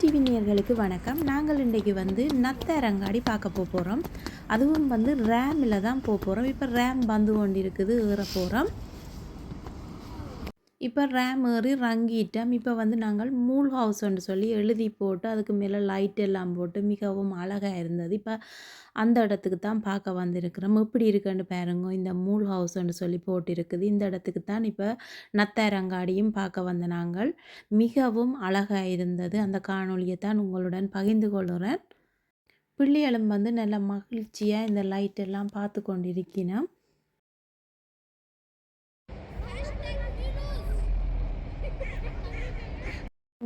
TV நேர்களுக்கு வணக்கம். நாங்கள் இன்றைக்கு வந்து நத்தரங்காடி பார்க்க போக போகிறோம் அதுவும் வந்து ரேமில் தான் போக போகிறோம் இப்போ ரேம் வந்து கொண்டு இருக்குது ஏற போகிறோம் இப்போ ரேம் ஏறி ரங்கிட்டோம் இப்போ வந்து நாங்கள் மூல் ஹவுஸ்ன்னு சொல்லி எழுதி போட்டு அதுக்கு மேலே லைட் எல்லாம் போட்டு மிகவும் அழகாக இருந்தது. இப்போ அந்த இடத்துக்கு தான் பார்க்க வந்திருக்கிறோம். எப்படி இருக்குன்னு பாருங்க. இந்த மூல் ஹவுஸ்ன்னு சொல்லி போட்டிருக்குது. இந்த இடத்துக்கு தான் இப்போ நத்தாரங்காடியும் பார்க்க வந்த நாங்கள். மிகவும் அழகாக இருந்தது. அந்த காணொலியை தான் உங்களுடன் பகிர்ந்து கொள்கிறேன். பிள்ளைகளும் வந்து நல்ல மகிழ்ச்சியாக இந்த லைட் எல்லாம் பார்த்து கொண்டிருக்கிறோம்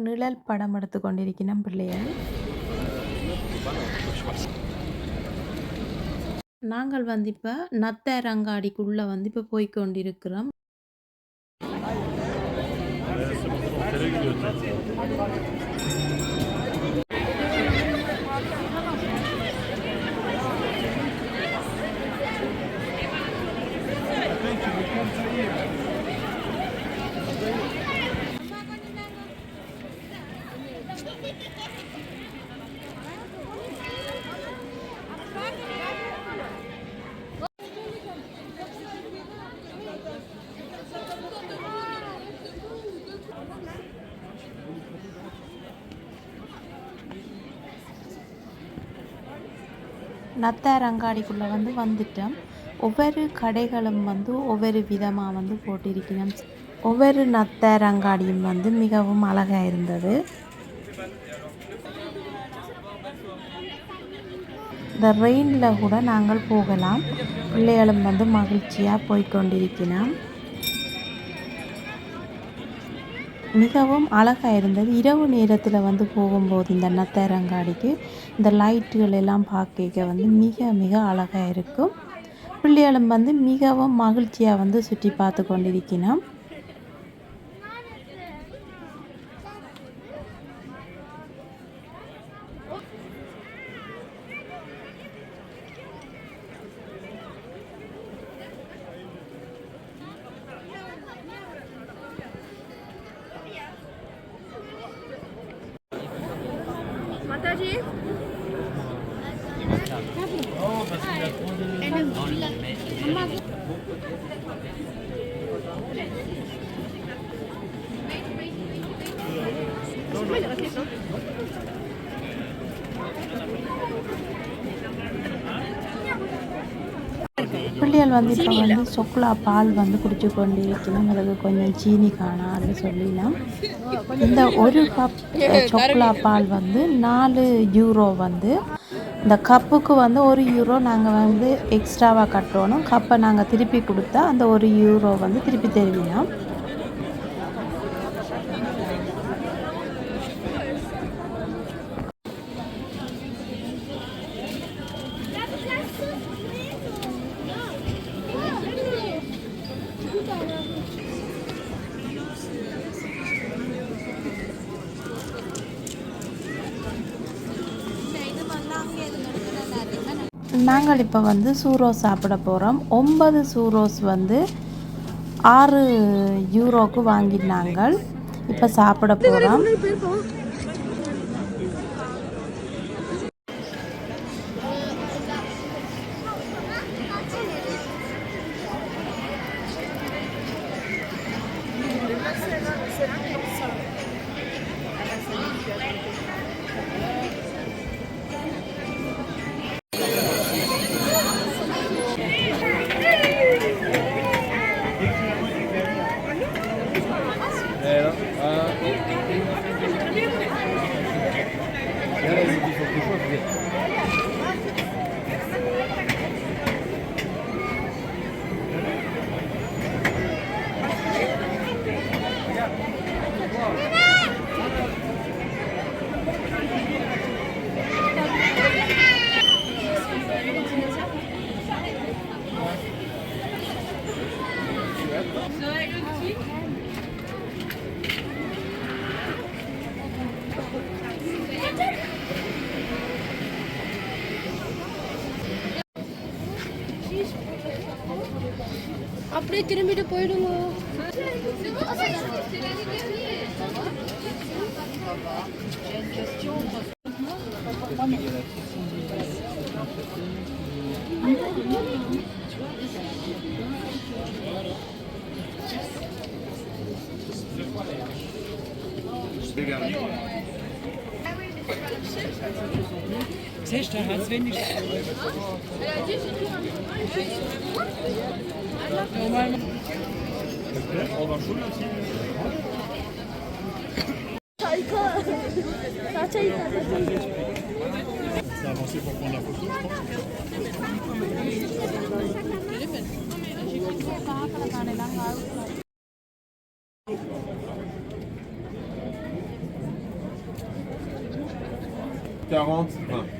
நிழல் படம் எடுத்து கொண்டிருக்கிறோம் நாங்கள் வந்து இப்போ நத்தரங்காடிக்குள்ளே வந்து இப்போ போய் கொண்டிருக்கிறோம். நத்தாரங்காடிக்குள்ளே வந்து வந்துட்டோம். ஒவ்வொரு கடைகளும் வந்து ஒவ்வொரு விதமாக வந்து போட்டிருக்கணும் ஒவ்வொரு நத்தாரங்காடியும் வந்து மிகவும் அழகாக இருந்தது. இந்த ரெயினில் கூட நாங்கள் போகலாம். பிள்ளைகளும் வந்து மகிழ்ச்சியாக போய்க்கொண்டிருக்கிறோம் மிகவும் அழகாக இருந்தது. இரவு நேரத்தில் வந்து போகும்போது இந்த நத்தரங்காடிக்கு இந்த லைட்டுகள் எல்லாம் பார்க்க வந்து மிக மிக அழகாக இருக்கும். பிள்ளைகளும் வந்து மிகவும் மகிழ்ச்சியாக வந்து சுற்றி பார்த்து கொண்டிருக்கணும் பிள்ளைகள் வந்து இப்போ வந்து சொக்குலா பால் வந்து குடிச்சு கொண்டு இருக்கணும் அதுக்கு கொஞ்சம் சீனி காணா அப்படின்னு சொல்லினா இந்த ஒரு கப் சொக்குலா பால் வந்து நாலு யூரோ வந்து இந்த கப்புக்கு வந்து ஒரு யூரோ நாங்கள் வந்து எக்ஸ்ட்ராவாக கட்டணும். கப்பை நாங்கள் திருப்பி கொடுத்தா அந்த ஒரு யூரோ வந்து திருப்பி தருவினோம் நாங்கள் இப்போ வந்து சூரோஸ் சாப்பிட போகிறோம் ஒன்பது சூரோஸ் வந்து ஆறு யூரோக்கு வாங்கினாங்க இப்போ சாப்பிட போகிறோம் அப்படியே திரும்பிட்டு போயிடுவோம் Big out. Seç daha Sven nicht. Normal. Çayka. Çayka. Çayka. C'est avancé pour prendre la photo, Quarante, vingt.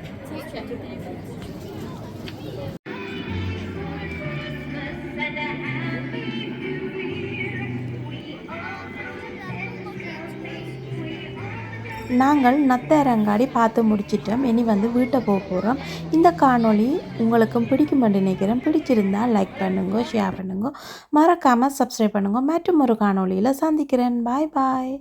நாங்கள் நத்தரங்காடி பார்த்து முடிச்சிட்டோம். இனி வந்து வீட்டை போக போகிறோம் இந்த காணொளி உங்களுக்கும் பிடிக்குமென்று நினைக்கிறேன். பிடிச்சிருந்தா லைக் பண்ணுங்க ஷேர் பண்ணுங்க. மறக்காமல் சப்ஸ்கிரைப் பண்ணுங்க. மற்றும் ஒரு காணொளியில் சந்திக்கிறேன். பாய் பாய்